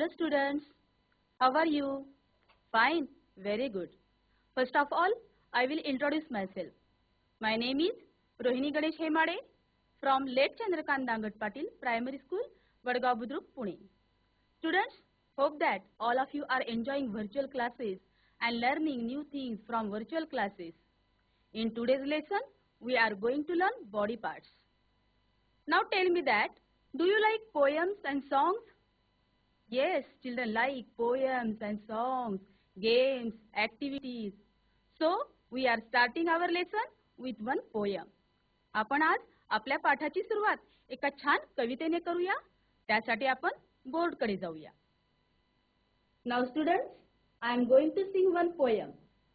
Hello students. How are you? Fine. Very good. First of all, I will introduce myself. My name is Rohini Ganesh Hemade from Late Chandrakant Dangat Patil Primary School, Vadgaon Budruk, Pune. Students, hope that all of you are enjoying virtual classes and learning new things from virtual classes. In today's lesson, we are going to learn body parts. Now tell me that, do you like poems and songs? Yes, children like poems and songs, games, activities. So, we are starting our lesson with one poem. आपण आज आपल्या पाठाची सुरुवात एका छान कवितेने करूया. त्यासाठी आपण बोर्डकडे जाऊया. Now students I am going to sing one poem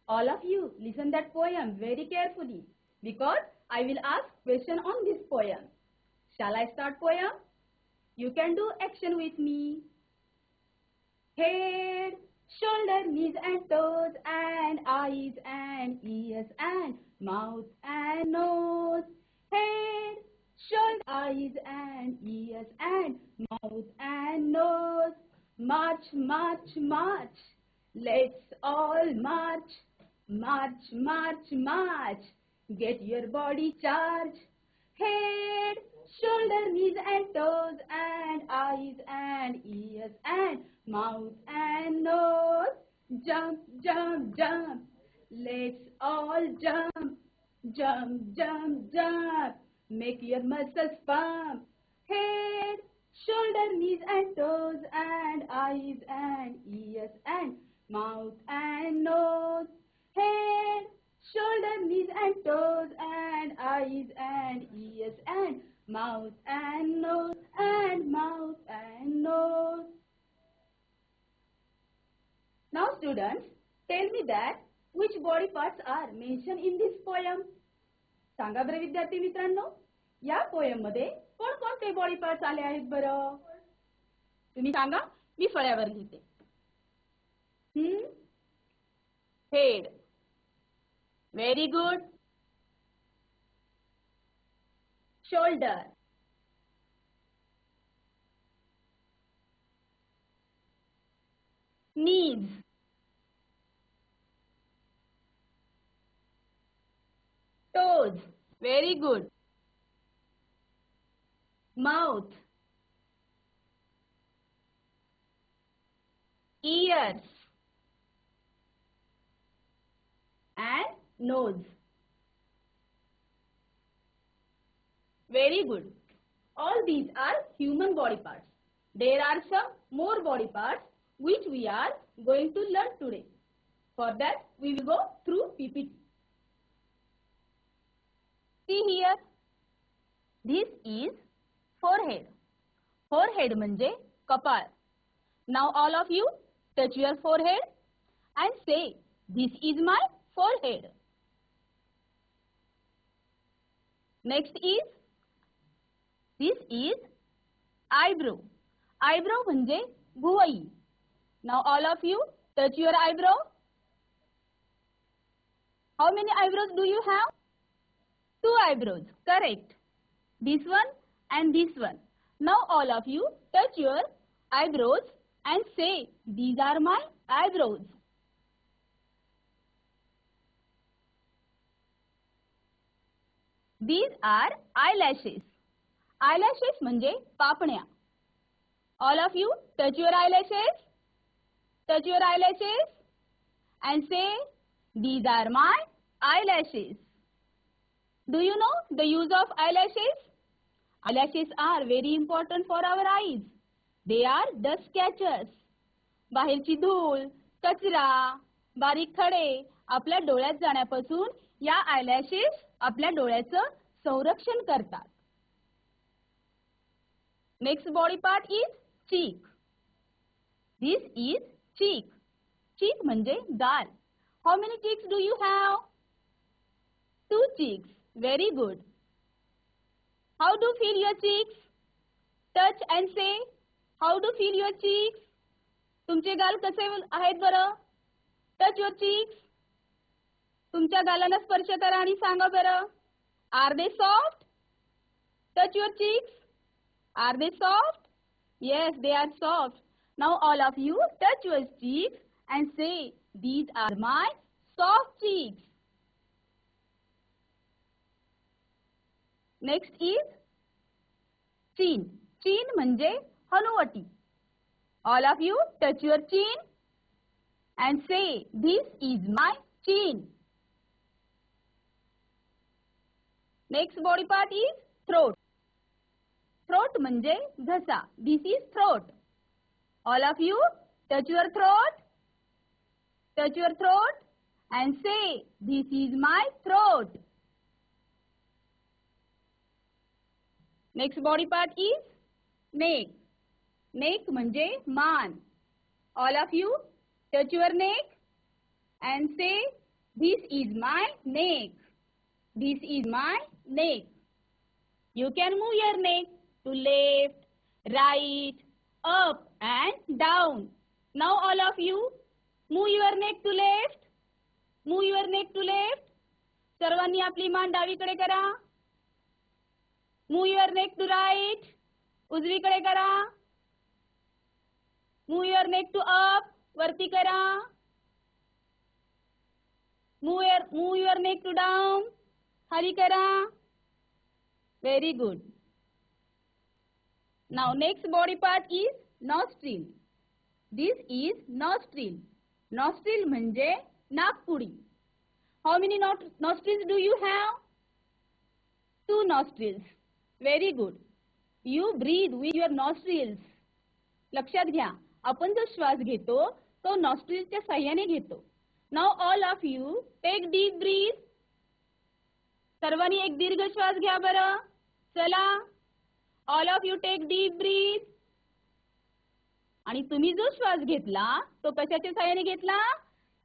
all of you listen that poem very carefully because I will ask question on this poem shall I start poem you can do action with me head, shoulder, knees and toes, and eyes and ears and mouth and nose. Head, shoulder, eyes and ears and mouth and nose. March, march, march. Let's all march. March, march, march. Get your body charged. Head, shoulder, knees and toes, and eyes and ears and mouth and nose. Jump, jump, jump. Let's all jump. Jump, jump, jump. Make your muscles pump. Head, shoulder, knees and toes, and eyes and ears and mouth and nose. Head, shoulder, knees and toes, and eyes and ears and mouth and nose and mouth and nose. Now students, tell me that which body parts are mentioned in this poem? सांगा बरं विद्यार्थी मित्रांनो या पोयममध्ये कोणकोणते body parts आले आहेत बरं तुम्ही सांगा मी फळ्यावर लिहिते head Very good. Shoulder. Knees. Toes. Very good. Mouth. Ears. And nose very good all these are human body parts there are some more body parts which we are going to learn today. For that, we will go through PPT. See here. This is forehead. Forehead म्हणजे कपाळ. Now all of you touch your forehead and say, this is my forehead. Next is, this is eyebrow. Eyebrow म्हणजे भुवई. Now all of you touch your eyebrow. How many eyebrows do you have? Two eyebrows. Correct. This one and this one. Now all of you touch your eyebrows and say, these are my eyebrows. These are eyelashes eyelashes म्हणजे पापण्या. All of you touch your eyelashes touch your eyelashes and say these are my eyelashes do you know the use of eyelashes eyelashes are very important for our eyes they are the scratchers बाहेरची धूळ कचरा बारीक खडे आपल्या डोळ्यात जाण्यापासून या eyelashes आपल्या डोळ्याचं संरक्षण करतात. Next body part is cheek this is cheek cheek म्हणजे गाल. How many cheeks do you have two cheeks very good how do feel your cheeks touch and say how do feel your cheeks तुमचे गाल कसे आहेत बरं? Touch your cheeks तुमच्या गालाला स्पर्श करा आणि सांगा बरं. Are they soft touch your cheeks are they soft yes they are soft now all of you touch your cheeks and say these are my soft cheeks next is chin chin म्हणजे हनुवटी all of you touch your chin and say this is my chin Next body part is throat. Throat म्हणजे घसा. This is throat. All of you touch your throat. Touch your throat and say, this is my throat. Next body part is neck. Neck म्हणजे मान. All of you touch your neck and say, this is my neck. This is my neck. You can move your neck to left, right, up and down. Now all of you move your neck to left. Move your neck to left. सर्वांनी आपली मान डावीकडे करा. Move your neck to right. उजवीकडे करा. Move your neck to up. वरती करा. Move your, move your neck to down. Hurry करा. Very good now next body part is nostril this is nostril nostril म्हणजे नागपुडी. How many not nostrils do you have two nostrils very good you breathe with your nostrils लक्षात घ्या. आपण जो श्वास घेतो तो नॉस्ट्रीलच्या सहाय्याने घेतो. Now all of you take deep breath सर्वांनी एक दीर्घ श्वास घ्या बरं. चला. All of you take deep breath आणि तुम्ही जो श्वास घेतला तो कशाच्या साह्याने घेतला?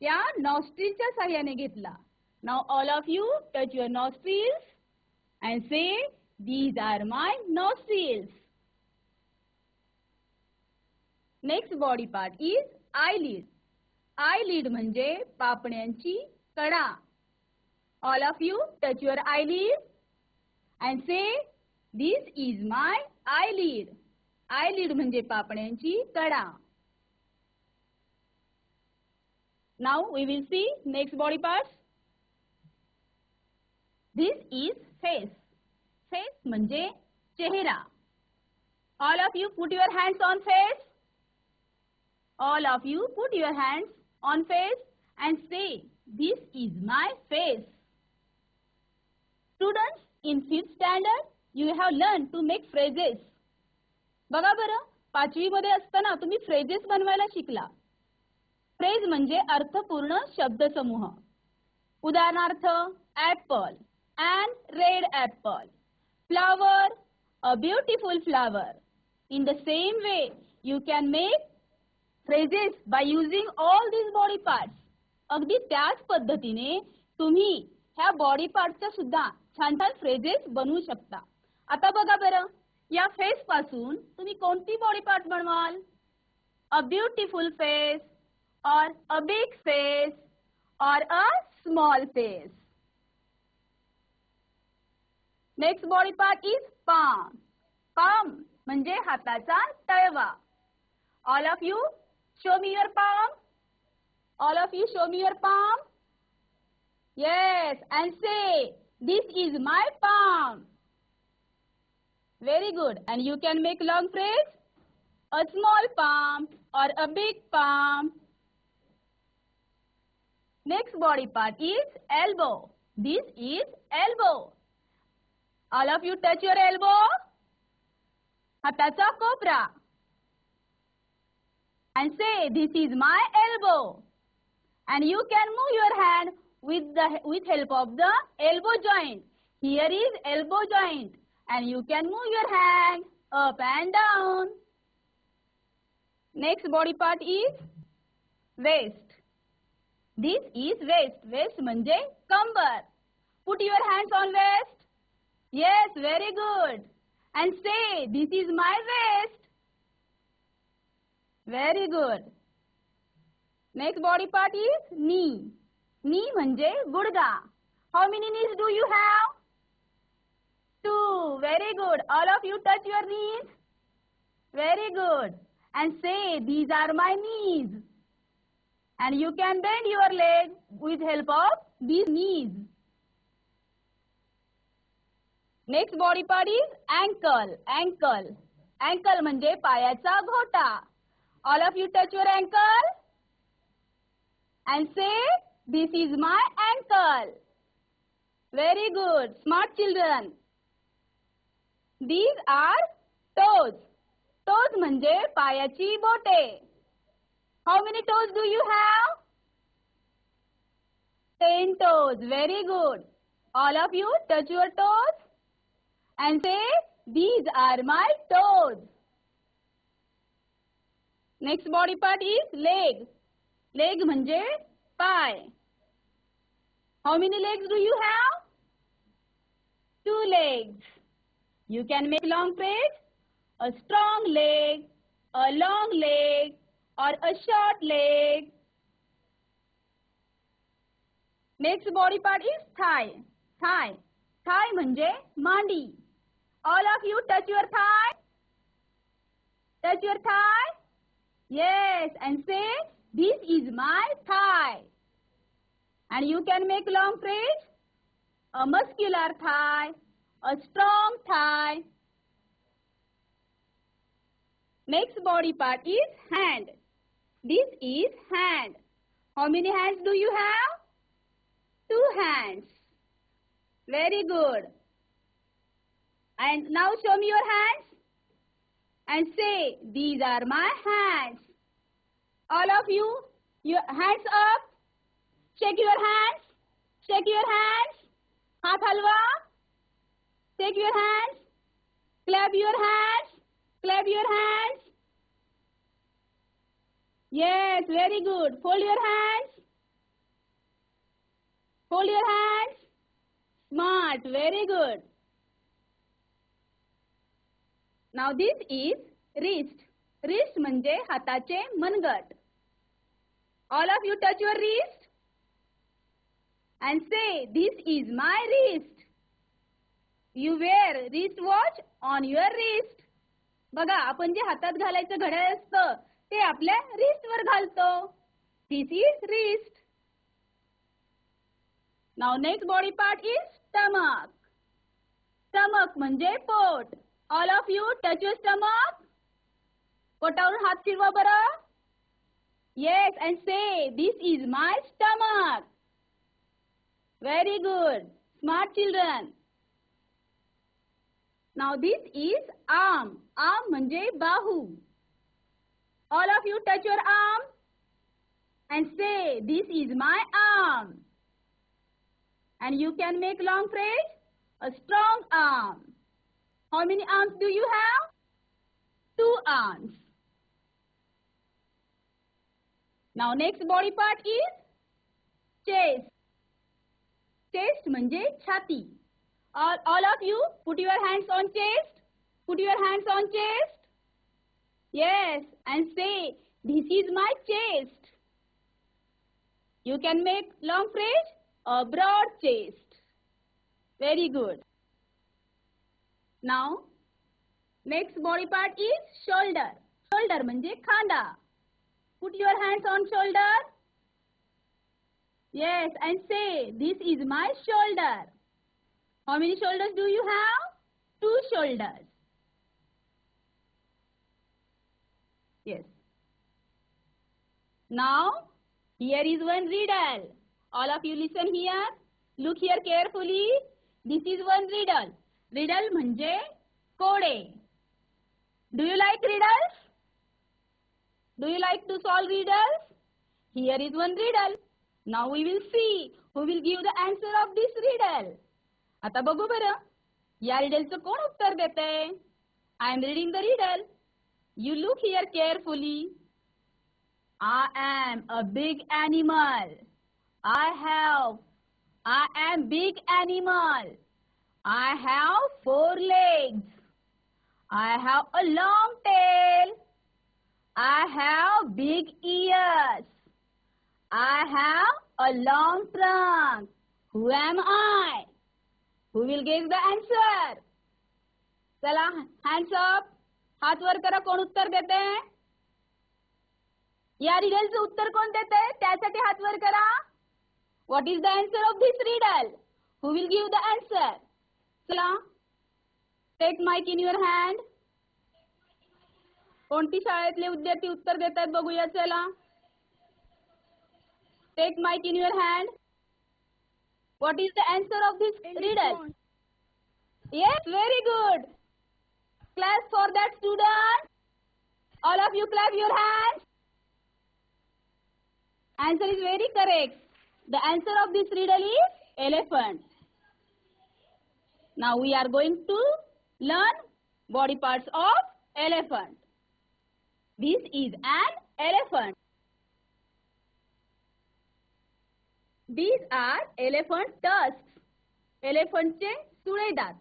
त्या नॉस्ट्रिलच्या साह्याने घेतला. Now all of you touch your nostrils and say these are my nostrils next body part is eyelid eyelid म्हणजे पापण्यांची कडा. all of you touch your eyelid and say this is my eyelid eyelid म्हणजे पापण्यांची कडा नाव we will see next body part this is face face म्हणजे चेहरा all of you put your hands on face all of you put your hands on face and say this is my face Student in fifth standard you have learn to make phrases बघा बरं पाचवी मध्ये असताना तुम्ही phrases बनवायला शिकला. Phrase म्हणजे अर्थपूर्ण शब्दसमूह. उदाहरणार्थ apple and red apple flower a beautiful flower in the same way you can make phrases by using all this body parts अगदी त्याच पद्धतीने तुम्ही ह्या बॉडी पार्टचा सुद्धा छान छान फ्रेजेस बनवू शकता. आता बघा बरं या फेस पासून तुम्ही कोणती बॉडी पार्ट बनवाल? अ ब्युटिफुल फेस और अ बिग फेस और a small face next body part is palm palm म्हणजे हाताचा तळवा. All of you show me your palm all of you show me your palm yes and say This is my palm. Very good. And you can make long phrase. A small palm or a big palm. Next body part is elbow. This is elbow. All of you touch your elbow. Hatacha cobra. And say, this is my elbow. And you can move your hand with the with help of the elbow joint here is elbow joint and you can move your hand up and down next body part is waist this is waist waist म्हणजे कंबर put your hands on waist yes very good and say this is my waist Very good. Next body part is knee. Knee म्हणजे गुडगा how many knees do you have two very good all of you touch your knees very good and say these are my knees and you can bend your leg with help of these knees next body part is ankle ankle ankle म्हणजे पायाचा घोटा all of you touch your ankle and say this is my ankle very good smart children these are toes toes म्हणजे पायाची बोटे how many toes do you have ten toes very good all of you touch your toes and say these are my toes next body part is leg leg म्हणजे पाय how many legs do you have two legs you can make long phrase a strong leg a long leg or a short leg next body part is thigh thigh thigh म्हणजे मांडी all of you touch your thigh touch your thigh yes and say this is my thigh And you can make long phrase. A muscular thigh, a strong thigh. Next body part is hand. This is hand. How many hands do you have? Two hands. Very good. And now show me your hands and say, these are my hands. All of you, your hands up. Shake your hands. Shake your hands. Haath halwa. Shake your hands. Clap your hands. Clap your hands. Yes, very good. Fold your hands. Hold your hands. Smart. Very good. Now this is wrist. Wrist म्हणजे हाताचे मनगट. All of you touch your wrist and say, this is my wrist. You wear wristwatch on your wrist. बघा आपण जे हातात घालायचं घड्याळ असतं ते आपल्या रिस्ट वर घालतो this is wrist now next body part is stomach stomach म्हणजे पोट all of you touch your stomach पोटावरून हात फिरवा बरं yes and say this is my stomach Very good. Smart children. Now this is arm. Arm manje bahu. All of you touch your arm and say, this is my arm. And you can make long phrase, a strong arm. How many arms do you have? Two arms. Now next body part is chest. Chest म्हणजे छाती. All, all of you put your hands on chest. Put your hands on chest. Yes, and say, this is my chest. You can make long phrase, a broad chest. Very good. Now, next body part is shoulder. Shoulder म्हणजे खांदा. Put your hands on shoulder. Yes, and say, this is my shoulder. How many shoulders do you have? Two shoulders. Yes. Now, here is one riddle. All of you listen here. Look here carefully. This is one riddle. Riddle म्हणजे कोडे. Do you like riddles? Do you like to solve riddles? Here is one riddle. Now we will see who will give the answer of this riddle. आता बघू बरं या रिडलचं कोण उत्तर देते I am reading the riddle you look here carefully I am a big animal. I have, I am big animal. I have four legs. I have a long tail. I have big ears. I have a long trunk. Who am I? Who will give the answer? चला hands up. हात वर करा कोण उत्तर देते या रिडलचं उत्तर कोण देते त्यासाठी हात वर करा what is the answer of this riddle who will give the answer चला take mic in your hand कोणती शाळेतले विद्यार्थी उत्तर देत आहेत बघूया चला take mic in your hand. What is the answer of this riddle? Yes, very good. Class, for that student. All of you clap your hands. Answer is very correct. The answer of this riddle is elephant. Now we are going to learn body parts of elephant. This is an elephant. These are elephant tusk एलिफंटचे सुळे दात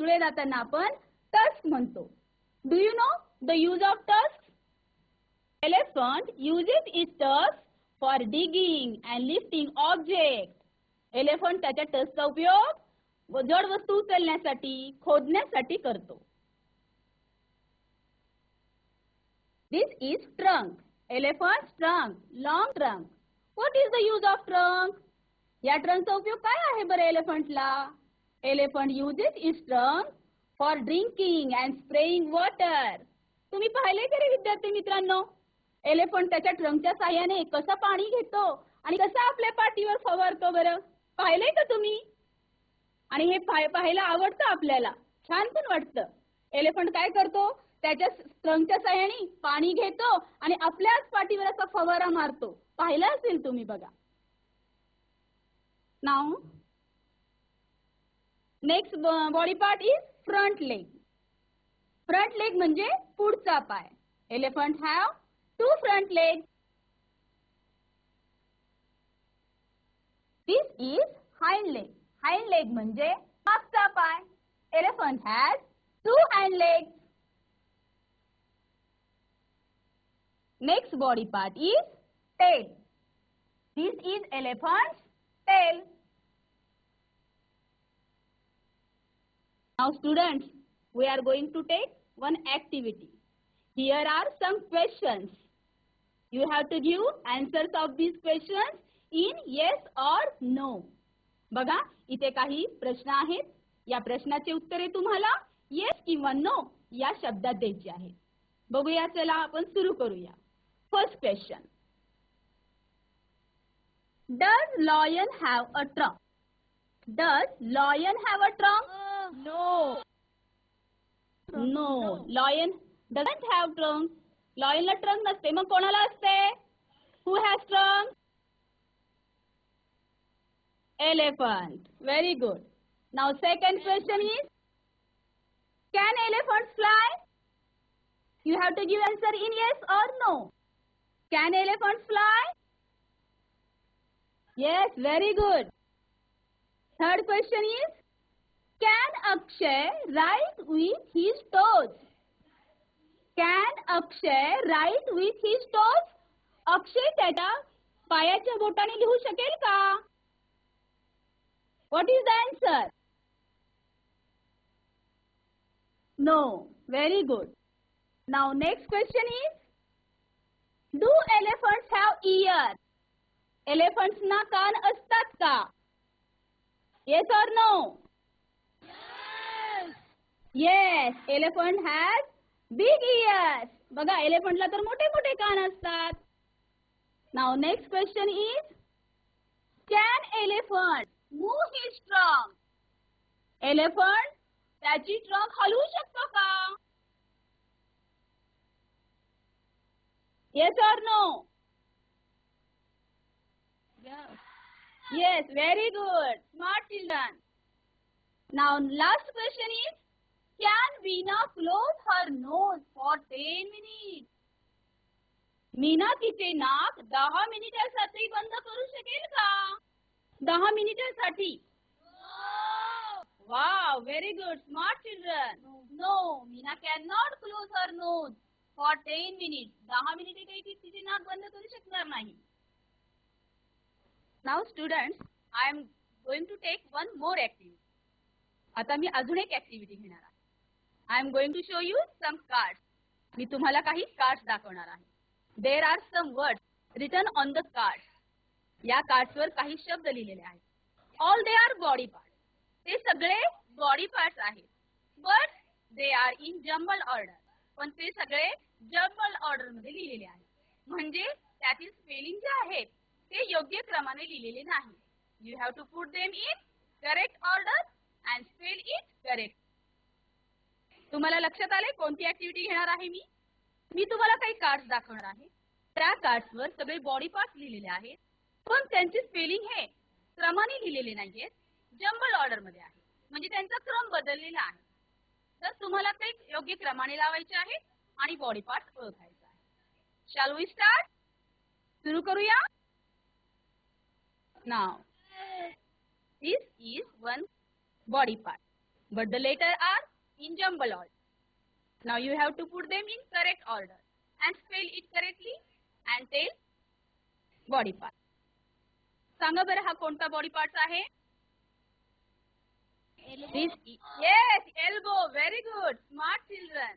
सुळे दातांना आपण tusk म्हणतो. Do you know the use of tusk elephant uses its tusk for digging and lifting object elephant त्याच्या टस्कचा उपयोग जड वस्तू उचलण्यासाठी खोदण्यासाठी करतो. This is trunk elephant trunk long trunk what is the use of trunk या ट्रंकचा उपयोग काय आहे बरं एलिफंटला? Elephant uses is trunk for drinking and spraying water तुम्ही पाहिले का रे विद्यार्थी मित्रांनो? एलिफंट त्याच्या ट्रंकच्या साह्याने कसं पाणी घेतो आणि कसं आपल्या पाठीवर फवारतो बरं? पाहिलंय का तुम्ही? आणि हे पाहायला आवडतं आपल्याला. छान पण वाटतं. एलिफंट काय करतो? त्याच्या ट्रंकच्या साह्याने पाणी घेतो आणि आपल्याच पाठीवर असा फवारा मारतो. पाहिलं असेल तुम्ही बघा. Now, next body part is front leg. Front leg म्हणजे पुढचा पाय. Elephant have two front legs. This is hind leg. Hind leg म्हणजे मागचा पाय. Elephant has two hind legs. Next body part is tail. This is elephant's tail. Now students, we are going to take one activity. Here are some questions. You have to give answers of these questions in yes or no. बघा इथे काही प्रश्न आहेत या प्रश्नाचे उत्तरे तुम्हाला yes किंवा नो या शब्दात द्यायची आहेत बघूया चला आपण सुरू करूया first question does lion have a trunk? Does lion have a trunk? No. No. Lion doesn't have trunk. Lionला trunk नसते मग कोणाला असते? Who has trunk? Elephant. Very good. Now second question is, can elephants fly? You have to give answer in yes or no. Can elephants fly? Yes, very good. Third question is, can Akshay write with his toes? Can Akshay write with his toes? Akshay त्याच्या पायाच्या बोटाने लिहू शकेल का What is the answer? No. Very good. Now next question is, do elephants have ears? Elephants ना कान असतात का Yes or no? Yes elephant has big ears बघा एलिफंटला तर मोठे मोठे कान असतात now next question is can elephant move his trunk elephant त्याची ट्रंक हलवू शकतो का yes or no yes very good smart children now last question is can Veena close her nose for 10 minutes? Meena तिचे नाक? दहा मिनिटासाठी बंद करू शकेल का? दहा मिनिटासाठी. Wow very good smart children no Meena can not close her nose for ten minute दहा मिनिटे काही ती तिचे नाक बंद करू शकणार नाही. Now students I am going to take one more activity आता मी अजून एक ऍक्टिव्हिटी घेणार आहे. I am going to show you some cards मी तुम्हाला काही कार्ड्स दाखवणार आहे. There are some word written on the card या कार्ड्सवर काही शब्द लिहिलेले आहेत. All they are body part ते सगळे बॉडी पार्ट्स आहेत. But they are in jumble order पण ते सगळे जम्बल ऑर्डरमध्ये लिहिलेले आहेत. म्हणजे त्यातील स्पेलिंग जे आहेत ते योग्य क्रमाने लिहिलेले नाही. You have to put them in correct order and spell it correct तुम्हाला लक्षात आले कोणती ऍक्टिव्हिटी घेणार आहे मी? मी तुम्हाला काही कार्ड्स दाखवणार आहे. त्या कार्ड्सवर सगळे बॉडी पार्ट्स लिहिलेले आहेत. पण त्यांचे स्पेलिंग हे क्रमाने लिहिलेले नाहीयेत. जम्बल ऑर्डरमध्ये आहे. म्हणजे त्यांचा क्रम बदललेला आहे. तर तुम्हाला ते योग्य क्रमाने लावायचे आहे आणि बॉडी पार्ट ओळखायचा आहे शाल वी स्टार्ट सुरू करूया? Now this is one body part but the letter are in jumble order now you have to put them in correct order and spell it correctly and tell body part सांगा बरं हा कोणता body part आहे This e- yes elbow very good smart children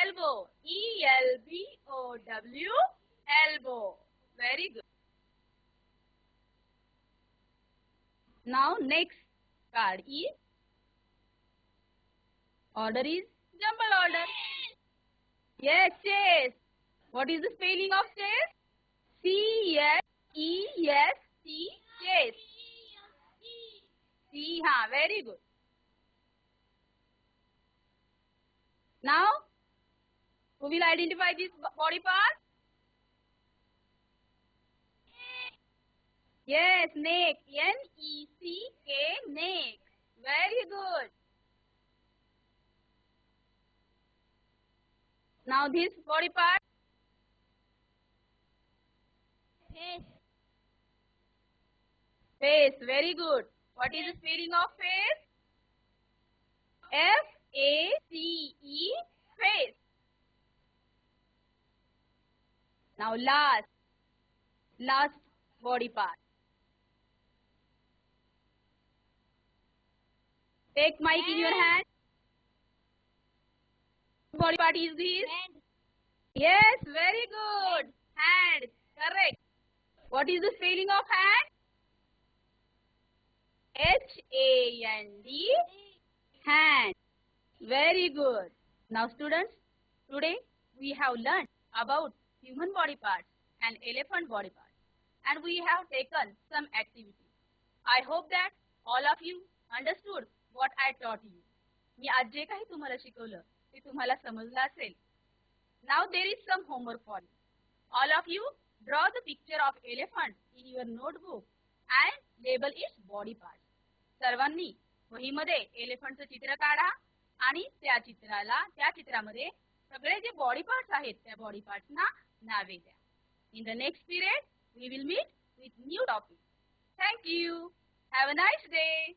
elbow e l b o w elbow very good now next card is order is jumble order yes chess what is the spelling of chess c s e s t chess c ha very good now who will identify this body part Yes, neck. N-E-C-K, neck. Very good. Now this body part. Face. Face. Very good. What is the spelling of face? F-A-C-E, face. Now last. Last body part. Take mic in your hand Body part is this? Hand. Yes, very good. Hand. Correct. What is the spelling of hand? H-A-N-D. Hand. Very good. Now students, today we have learned about human body parts and elephant body parts. And we have taken some activities. I hope that all of you understood what I taught you. मी आज जे काही तुम्हाला शिकवलं ते तुम्हाला समजलं असेल. Now there is some homework for all of of draw the picture of of elephant your notebook and label label body body parts. सर्वांनी वहीमध्ये एलिफंटचं चित्र काढा आणि त्या चित्राला त्या चित्रामध्ये सगळे जे बॉडी पार्ट्स आहेत त्या बॉडी पार्ट्सना नावे द्या. In the next period we will meet with new topic thank you have a nice day